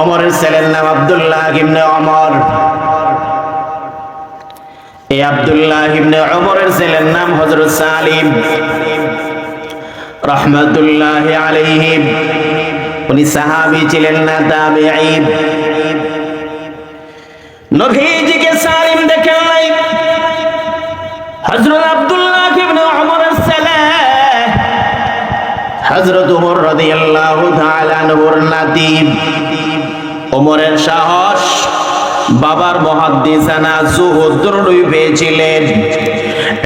অমরের ছেলের নাম আব্দুল্লাহ ইবনে অমর। এই আব্দুল্লাহ ইবনে অমরের ছেলের নাম হযরত সালিম রহমতুল্লাহ আলাইহি। উনি সাহাবী ছিলেন না তাবিঈ। নবীজিকে সালিম দেখেন নাই। হযরত আব্দুল্লাহ ইবনে ওমরের ছেলে হযরত ওমর রাদিয়াল্লাহু তাআলা আনহুর নাতি। ওমরের সাহস, বাবার মুহাদ্দিসানা জুহুদ পেয়েছিলেন।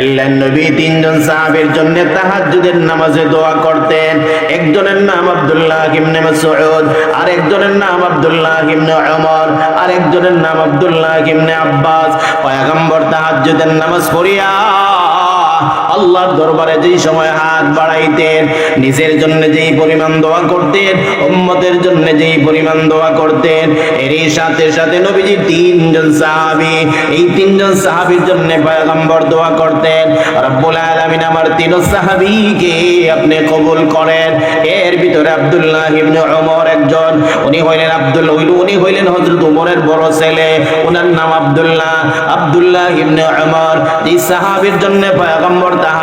আল্লাহ নবী তিনজন সাহাবীর জন্য তাহাজ্জুদের নামাজে দোয়া করতেন। একজনের নাম আব্দুল্লাহ ইবনে মাসউদ আর একজনের নাম আব্দুল্লাহ ইবনে ওমর আর একজনের নাম আব্দুল্লাহ ইবনে আব্বাস। পয়গম্বর তাহাজ্জুদের নামাজ পড়িয়া আল্লাহর দরবারে যেই সময় হাত বাড়াইতেন, নিজের জন্য যেই পরিমাণ দোয়া করতেন, উম্মতের জন্য যেই পরিমাণ দোয়া করতেন, এরই সাথে সাথে নবীজি তিনজন সাহাবী, এই তিনজন সাহাবীর জন্য পয়গম্বর দোয়া করতেন, রব্বুল আলামিন আমার তিন সাহাবীকে আপনি কবুল করেন। এর ভিতরে আব্দুল্লাহ ইবনে ওমর একজন, উনি হইলেন আব্দুল, উনি হইলেন হযরত ওমরের বড় ছেলে ওনার নাম আব্দুল্লাহ আব্দুল্লাহ ইবনে ওমর এই সাহাবীর জন্য পয়গম্বর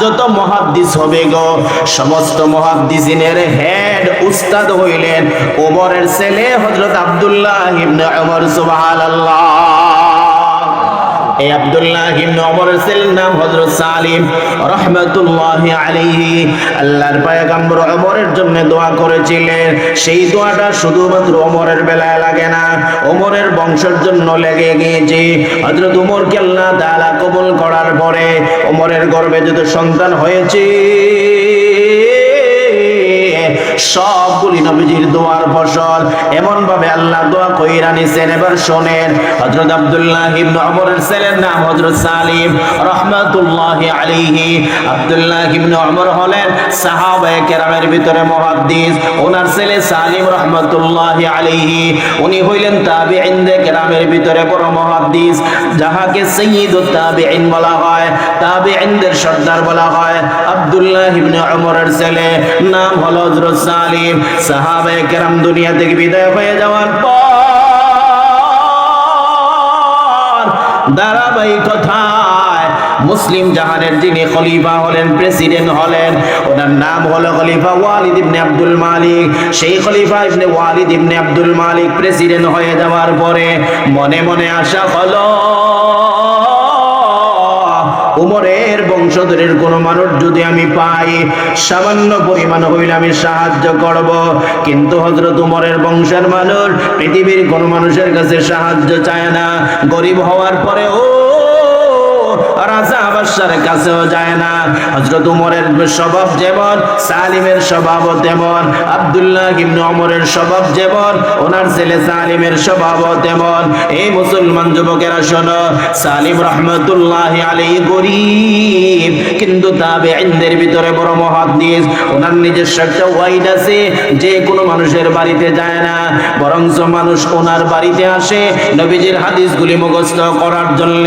যত মহাদ্দিস হবে গো, সমস্ত মহাদ্দিসিনের হেড উস্তাদ হইলেন। ওমরের ছেলে হজরত আব্দুল্লাহ ইবনে ওমর, সুবহানাল্লাহ। এই আব্দুল্লাহ ইবনে জন্য দোয়া করেছিলেন। সেই দোয়াটা শুধুমাত্র বেলায় লাগে না বংশের জন্য লেগে গিয়েছে। কবুল করার পরে ওমরের গর্ভে যত সন্তান হয়েছে সবগুলি নবীজির দোয়ার ফসল। এমন ভাবে আল্লাহ দোয়া কইরা নিছেন। এবার শোনেন, হযরত আব্দুল্লাহ ইবনে ওমরের ছেলের নাম হযরত সালিম রাহমাতুল্লাহি আলাইহি। আব্দুল্লাহ ইবনে ওমর হলেন সাহাবায়ে কেরামের ভিতরে মুহাদ্দিস। ওনার ছেলে সালিম রাহমাতুল্লাহি আলাইহি। উনি হইলেন তাবিঈনদের কেরামের ভিতরে বড় মুহাদ্দিস। যাহাকে সাইয়্যিদুত তাবিঈন বলা হয়, তাবিঈনদের সর্দার বলা হয়। আব্দুল্লাহ ইবনে ওমরের ছেলে নাম হলো হযরত সালিম সাহাবায়ে কেরাম দুনিয়া থেকে বিদায় হয়ে যাওয়ার পর ধারাবাহিকতায় মুসলিম জাহানের যিনি খলিফা হলেন, প্রেসিডেন্ট হলেন, ওনার নাম হলো খলিফা ওয়ালিদ ইবনে আব্দুল মালিক। সেই খলিফা ibn Walid ibn Abdul Malik president হয়ে যাওয়ার পরে মনে মনে আশা হলো উমরের বংশধরের কোন মানুষ যদি আমি পাই, সামান্য পরিমাণ হইলে আমি সাহায্য করব। কিন্তু হজরত উমরের বংশের মানুষ পৃথিবীর কোন মানুষের কাছে সাহায্য চায় না। গরিব হওয়ার পরে ও রাজা বাদশার কাছেও যায় না। হযরত উমরের স্বভাব যেমন, সালিমের স্বভাব তেমন, আব্দুল্লাহ ইবনে ওমরের স্বভাব যেমন, ওনার ছেলে সালিমের স্বভাব তেমন। এই মুসলমান যুবকেরা শোনো, সালিম রহমতুল্লাহ আলাইহি গরিব, কিন্তু তাবেঈনদের ভিতরে বড় মহাদিস ওনার নিজস্ব একটা ওয়াইড আছে, যে কোনো মানুষের বাড়িতে যায় না। বরঞ্চ মানুষ ওনার বাড়িতে আসে, নবীজির হাদিসগুলি মুখস্থ করার জন্য।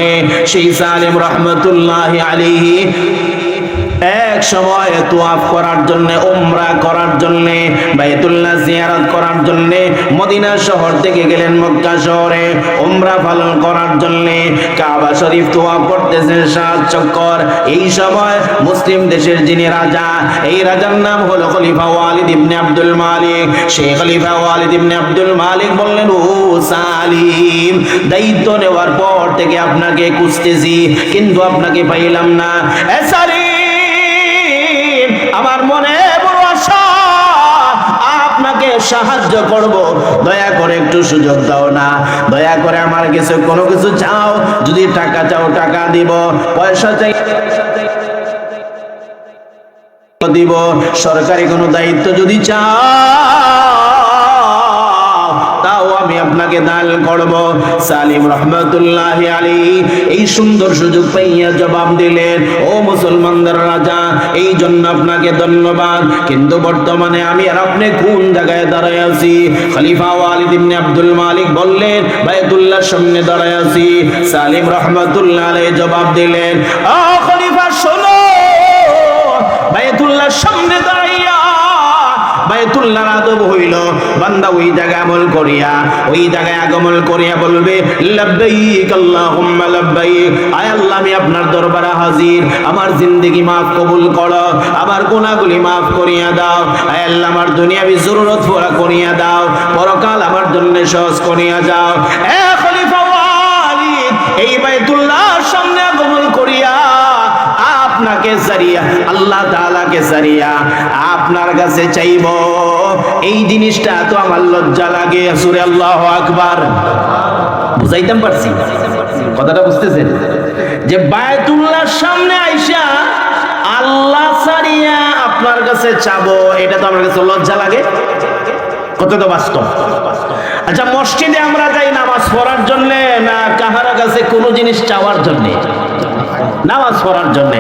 সেই সালিম রহমতুল্লাহ আলাইহি এক সময় তোয়াফ করার জন্য উমরা করার জন্য বাইতুল্লাহ জিয়ারত করার জন্য মদিনা শহর থেকে গেলেন মক্কা শহরে। উমরা পালন করার জন্য কাবা শরীফ তোয়াফ করতেছেন সাত চক্কর। এই সময় মুসলিম দেশের যিনি রাজা, এই রাজার নাম হলো খলিফা ওয়ালিদ ইবনে আব্দুল মালিক। সেই খলিফা ওয়ালিদ ইবনে আব্দুল মালিক বললেন, ও সালিম, দায়িত্ব নেওয়ার পর থেকে আপনাকে খুঁজতেছি, কিন্তু আপনাকে পাইলাম না। এ সাহায্য করব। দয়া করে একটু সুযোগ দাও না। দয়া করে আমার কিছু কোনো কিছু চাও, যদি টাকা চাও টাকা দিব। পয়সা চাই, দিব। সরকারি কোনো দায়িত্ব যদি চাও আপনাকে দান করব। সালিম রহমতুল্লাহ আলী এই সুন্দর সুযোগ পাইয়া জবাব দিলেন, ও মুসলমানদের রাজা, এই জন্য আপনাকে ধন্যবাদ। কিন্তু বর্তমানে আমি আর আপনি কোন জায়গায় দাঁড়ায় আছি? খলিফা ওয়ালিদ ইবনে আব্দুল মালিক বললেন বাইতুল্লাহর সামনে দাঁড়ায় আছি। সালিম রহমতুল্লাহ আলাইহি জবাব দিলেন ও খলিফা, শোনো। বাইতুল্লাহর সামনে দাঁড়াইয়া বায়তুল্লাহ আদব হইল। বান্দা ওই জায়গায় আমল করিয়া, ওই জায়গায় আগমন করিয়া বলবে আপনার দরবারে হাজির। আমার মাফ কবুল করো। আমার গুনাহগুলি মাফ করিয়া দাও। আয় আল্লাহ, আমার দুনিয়াবি জরুরত করিয়া দাও। পরকাল আমার জন্য সহজ করিয়া যাও। আপনাকে সারিয়া আল্লাহ তাআলাকে সারিয়া আপনার কাছে চাইব, এই জিনিসটা তো আমার লজ্জা লাগে সুরে আল্লাহ আকবার। বুঝাইতাম পারছি? কথাটা বুঝতেছেন? যে বায়তুল্লাহর সামনে আইসা আল্লাহ সারিয়া আপনার কাছে চাবো, এটা তো আমার কাছে লজ্জা লাগে। কত তো বাস্তব। আচ্ছা মসজিদে আমরা যাই নামাজ পড়ার জন্য না কাহারা কাছে কোনো জিনিস চাওয়ার জন্যে? নামাজ পড়ার জন্য।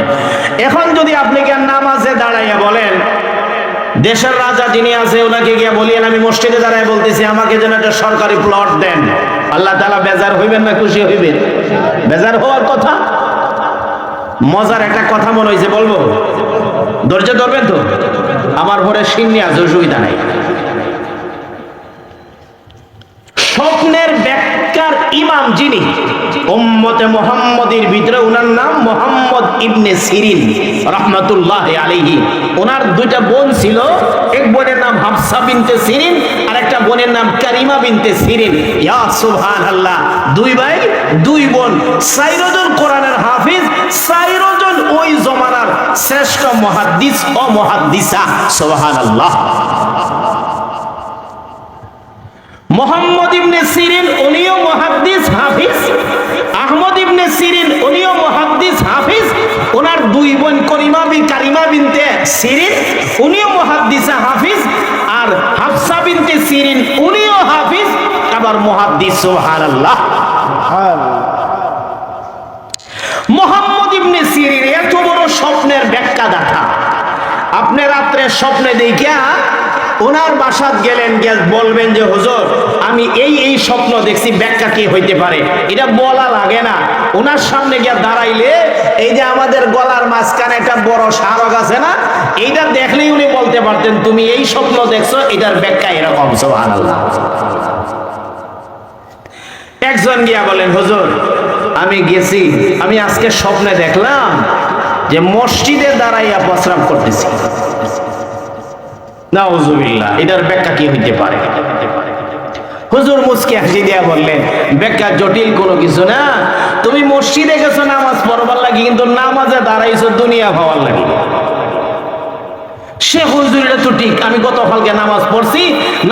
এখন যদি আপনি কি নামাজে দাঁড়াইয়া বলেন, দেশের রাজা যিনি আছে ওনাকে গিয়ে বলিয়েন, আমি মসজিদে দাঁড়ায় বলতেছি, আমাকে যেন একটা সরকারি প্লট দেন। আল্লাহ তালা বেজার হইবেন না খুশি হইবেন? বেজার হওয়ার কথা? মজার একটা কথা মনে হয়েছে বলব? ধৈর্য ধরবেন তো? আমার ঘরে সিন্নি আছে, অসুবিধা নাই। স্বপ্নের ব্যাখ্যার ইমাম যিনি, উম্মতে মোহাম্মদের ভিতরে ওনার নাম মোহাম্মদ ইবনে সিরিন, রহমতুল্লাহ আলাইহি। ওনার দুইটা বোন ছিল, এক বোনের নাম হাফসা বিনতে সিরিন আর একটা বোনের নাম কারিমা বিনতে সিরিন। ইয়া সুবহানাল্লাহ, দুই ভাই, দুই বোন। সাইরজন কোরআনের হাফিজ সাইরজন ওই জমানার শ্রেষ্ঠ মহাদ্দিস ও মহাদ্দিসা। সুবহানাল্লাহ। মোহাম্মদ ইবনে সিরিন, উনিও মুহাদ্দিস, হাফিজ। আহমদ ইবনে সিরিন, উনিও মুহাদ্দিস, হাফিজ। ওনার দুই বোন করিমা বিন কারিমা বিনতে সিরিন, উনিও মুহাদ্দিসা, হাফিজ। আর হাফসা বিনতে সিরিন, উনিও হাফিজ। আবার মুহাদ্দিস, সুবহানাল্লাহ। মোহাম্মদ ইবনে সিরিন, এত বড় স্বপ্নের ব্যাখ্যা দেখা আপনি রাত্রে স্বপ্নে দেখিয়া ওনার বাসাত গেলেন বলবেন যে, হুজুর, আমি এই এই স্বপ্ন দেখছি, ব্যাখ্যা কি হইতে পারে? এটা বলা লাগে না, ওনার সামনে গিয়ে দাঁড়াইলে, এই যে আমাদের গলার মাঝখানে একটা বড় স্মারক আছে না, এইটা দেখলেই উনি বলতে পারতেন, তুমি এই স্বপ্ন দেখছ, এটার ব্যাখ্যা এরকম একজন গিয়া বলেন, হুজুর, আমি গেছি, আমি আজকে স্বপ্নে দেখলাম যে মসজিদে দাঁড়াইয়া প্রস্রাব করতেছি। নাউজুবিল্লাহ, এটার ব্যাখ্যা কি হইতে পারে? হুজুর হাসি বললেন, ব্যাখ্যা জটিল কোনো কিছু না। তুমি মসজিদে গেছো, নামাজ পড়বার কিন্তু নামাজে দাঁড়াইছো, দুনিয়া ভাবার সে তো ঠিক, আমি নামাজ পড়ছি,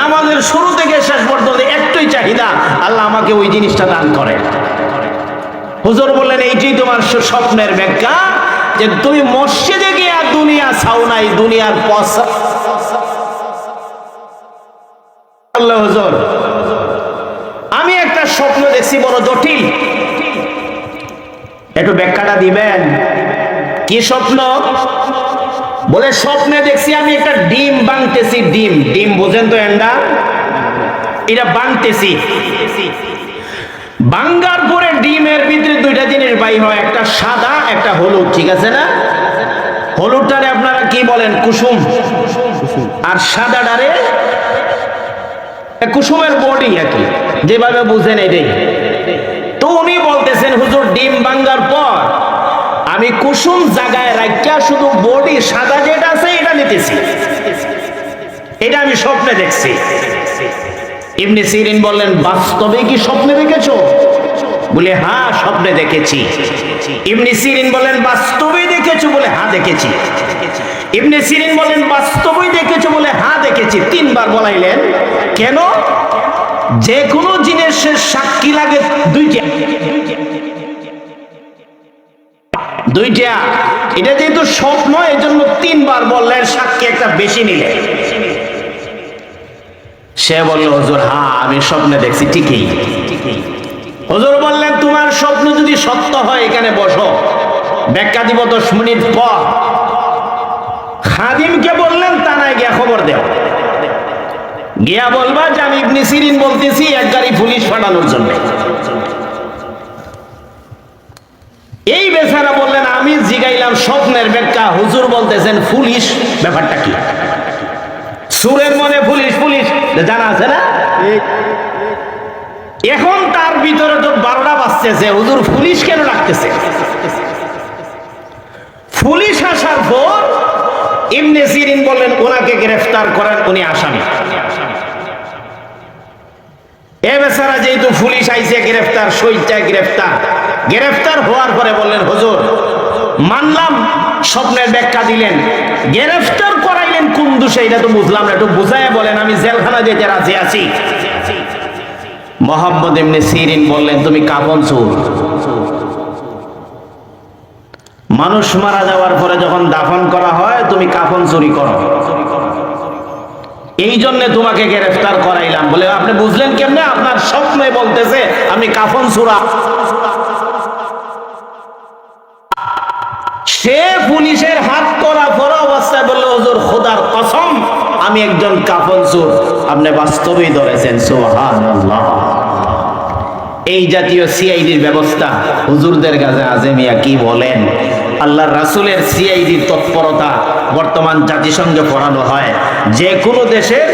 নামাজের শুরু থেকে শেষ পর্যন্ত একটাই চাহিদা, আল্লাহ আমাকে ওই জিনিসটা দান করে। হুজুর বললেন, এইটাই তোমার স্বপ্নের ব্যাখ্যা, যে তুমি মসজিদে গিয়ে দুনিয়া ছাও নাই, দুনিয়ার পয়সা আল্লাহ হুজুর, আমি একটা স্বপ্ন দেখছি, বড় জটিল। একটু ব্যাখ্যাটা দিবেন? কি স্বপ্ন? বলে, স্বপ্নে দেখছি আমি একটা ডিম বাংতেছি ডিম। ডিম বোঝেন তো এন্ডা এটা বাংতেছি বাঙ্গার পরে ডিমের ভিতরে দুইটা জিনিস বাই হয়, একটা সাদা, একটা হলুদ, ঠিক আছে না? হলুদটারে আপনারা কি বলেন? কুসুম। আর সাদাটারে কুসুমের বডি কি যেভাবে বুঝেন এটাই তো উনি বলতেছেন, হুজুর, ডিম বাঙ্গার পর আমি কুসুম জায়গায় রাখিয়া শুধু বডি সাদা যেটা আছে, এটা নিতেছি। এটা আমি স্বপ্নে দেখছি। ইবনে সিরিন বললেন, বাস্তবে কি স্বপ্নে দেখেছ? বলে হ্যাঁ স্বপ্নে দেখেছি। ইবনে সিরিন বলেন বাস্তবে দেখেছ? বলে হ্যাঁ দেখেছি। ইবনে সিরিন বলেন, বাস্তবেই দেখেছ বলে হ্যাঁ দেখেছি। তিনবার বলাইলেন, কেন? যে কোনো জিনিসের সাক্ষী লাগে দুইটা। দুইটা। এটা যেহেতু স্বপ্ন এই জন্য তিনবার বললেন, সাক্ষী একটা বেশি নিলেন সে বলল, হুজুর হ্যাঁ আমি স্বপ্নে দেখছি, ঠিকই। হুজুর বললেন, তোমার স্বপ্ন যদি সত্য হয়, এখানে বসো। ব্যাখ্যা দিব দশ মিনিট পর। খাদিমকে বললেন তা নাই গিয়া খবর দেও। গিয়া বলবা যে আমি ইবনে সিরিন বলতেছি, এক গাড়ি পুলিশ পাঠানোর জন্য। এই বেচারা বললেন, আমি জিগাইলাম স্বপ্নের ব্যাখ্যা, হুজুর বলতেছেন, পুলিশ, ব্যাপারটা কি? সুরের মনে পুলিশ পুলিশ জানা আছে না? এখন তার ভিতরে তো বারোটা বাজতেছে, হুজুর পুলিশ কেন রাখতেছে পুলিশ আসার পর ইবনে সিরিন বললেন, ওনাকে গ্রেফতার করেন উনি আসামি। এ বেচারা যেহেতু পুলিশ আইছে, গ্রেফতার সইটায় গ্রেফতার। গ্রেফতার হওয়ার পরে বললেন, হুজুর, মানলাম, স্বপ্নের ব্যাখ্যা দিলেন। গ্রেফতার করাইলেন কোন দোষে? এটা তো বুঝলাম না। একটু বুঝায় বলেন, আমি জেলখানা যেতে রাজি আছি। মোহাম্মদ এমনি সিরিন বললেন, তুমি কাপন চোর। মানুষ মারা যাওয়ার পরে যখন দাফন করা হয়, তুমি কাফন চুরি করো। এই জন্য তোমাকে গ্রেফতার করাইলাম। বলে, আপনি বুঝলেন কেমনে? আপনার স্বপ্নে বলতেছে, আমি কাফন সুরা সে পুলিশের হাত করা পর অবস্থায় বলল, হুজুর, খোদার কসম, আমি একজন কাফন চোর। আপনি বাস্তবেই ধরেছেন এই জাতীয় সিআইডির ব্যবস্থা হুজুরদের কাছে আজেমিয়া কি বলেন? আল্লাহর রাসুলের সিআইডির তৎপরতা বর্তমান জাতিসংঘে পড়ানো হয়। যে কোনো দেশের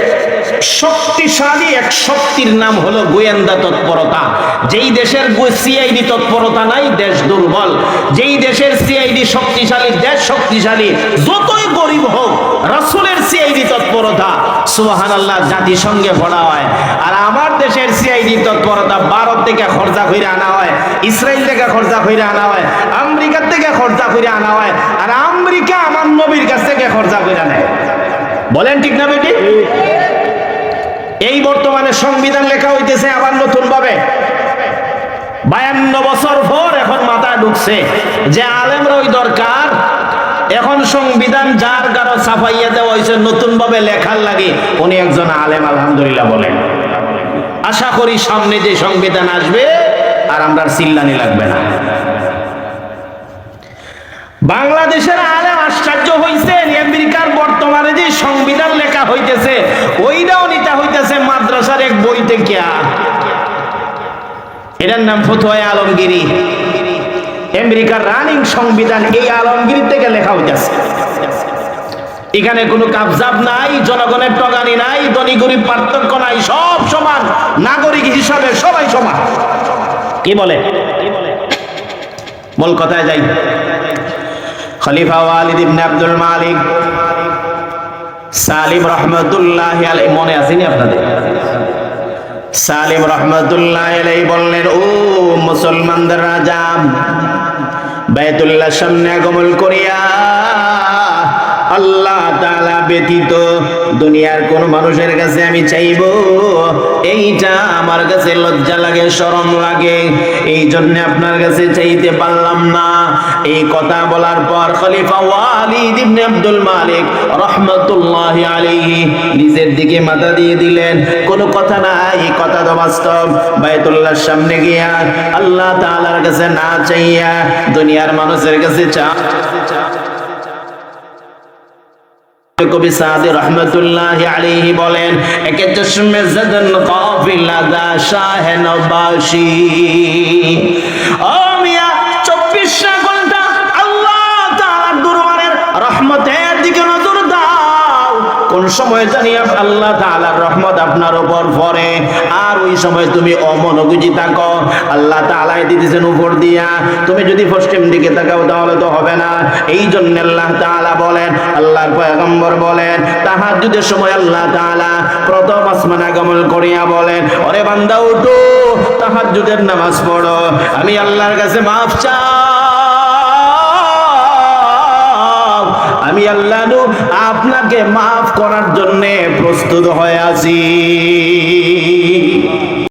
শক্তিশালী এক শক্তির নাম হলো গোয়েন্দা তৎপরতা। যেই দেশের সিআইডি তৎপরতা নাই, দেশ দুর্বল। যেই দেশের সিআইডি শক্তিশালী, দেশ শক্তিশালী, যতই গরিব হোক, রাসূলের সিআইডি তৎপরতা সুবাহান আল্লাহ জাতিসংঘে পড়া হয়। আর আমার দেশের সিআইডি তৎপরতা ভারত থেকে খরচা করে আনা হয় ইসরায়েল থেকে খরচা করে আনা হয় আমেরিকার থেকে খরচা করে আনা হয়, আর আমেরিকা আমার নবীর কাছ থেকে খরচা করে নেয়। বলেন ঠিক না বেটি? এই বর্তমানে সংবিধান লেখা হইতেছে আবার নতুন ভাবে বায়ান্ন বছর পর এখন মাথায় ঢুকছে। যে আলেমরা ওই দরকার, এখন সংবিধান যার গারো ছাপাইয়া দেওয়া হয়েছে নতুন ভাবে লেখার লাগে উনি একজন আলেম, আলহামদুলিল্লাহ বলেন। আশা করি সামনে যে সংবিধান আসবে, আর আমরা চিল্লানি লাগবে না। বাংলাদেশের আলেম আশ্চর্য হইছে আমেরিকার বর্তমানে যে সংবিধান লেখা হইতেছে, ওইটাও এক বই থেকে। এটার নাম ফতোয়া আলমগিরি। আমেরিকার রানিং সংবিধান এই আলমগিরি থেকে লেখা হইতেছে। এখানে কোনো কাবজাব নাই, জনগণের টগানি নাই ধনী গরিব পার্থক্য নাই, সব সমান, নাগরিক হিসাবে সবাই সমান। কি বলে? বল কথায় যাই। খলিফা ওয়ালিদ ইবনে আব্দুল মালিক সালিম রহমতুল্লাহ আলাই মনে আসেনি আপনাদের? সালিম রহমতুল্লাহ বললেন, ও মুসলমানদের রাজা, বাইতুল্লাহ সামনে আগমন করিয়া আল্লাহ তালা ব্যতীত দুনিয়ার কোন মানুষের কাছে আমি চাইব, এইটা আমার কাছে লজ্জা লাগে, শরম লাগে। এই জন্য আপনার কাছে চাইতে পারলাম না। এই কথা বলার পর খলিফা ওয়ালিদ ইবনে আব্দুল মালিক রহমাতুল্লাহি আলাইহি নিজের দিকে মাথা দিয়ে দিলেন। কোনো কথা নাই কথা তো বাস্তব। বাইতুল্লাহর সামনে গিয়া আল্লাহ তাআলার কাছে না চাইয়া দুনিয়ার মানুষের কাছে চা কবি সাদি রহমতুল্লাহ আলাইহি বলেন, একে চশমে জদন কাফিলা দা শাহ নবাসী। সময় জানি আল্লাহ তাআলার রহমত আপনার উপর পড়ে। আর ওই সময় তুমি অমনোযোগী থাকো। আল্লাহ তাআলাই দিতেছেন উপর দিয়া। তুমি যদি পশ্চিম দিকে তাকাও তাহলে তো হবে না। এই জন্য আল্লাহ তাআলা বলেন, আল্লাহর পয়গম্বর বলেন, তাহাজ্জুদের সময় আল্লাহ তাআলা প্রথম আসমান আগমন করিয়া বলেন, ওরে বান্দা, উঠো, তাহাজ্জুদের নামাজ পড়ো। আমি আল্লাহর কাছে মাফ চাও। আমি আল্লাহ আপনাকে মাফ করার জন্যে প্রস্তুত হয়ে আছি।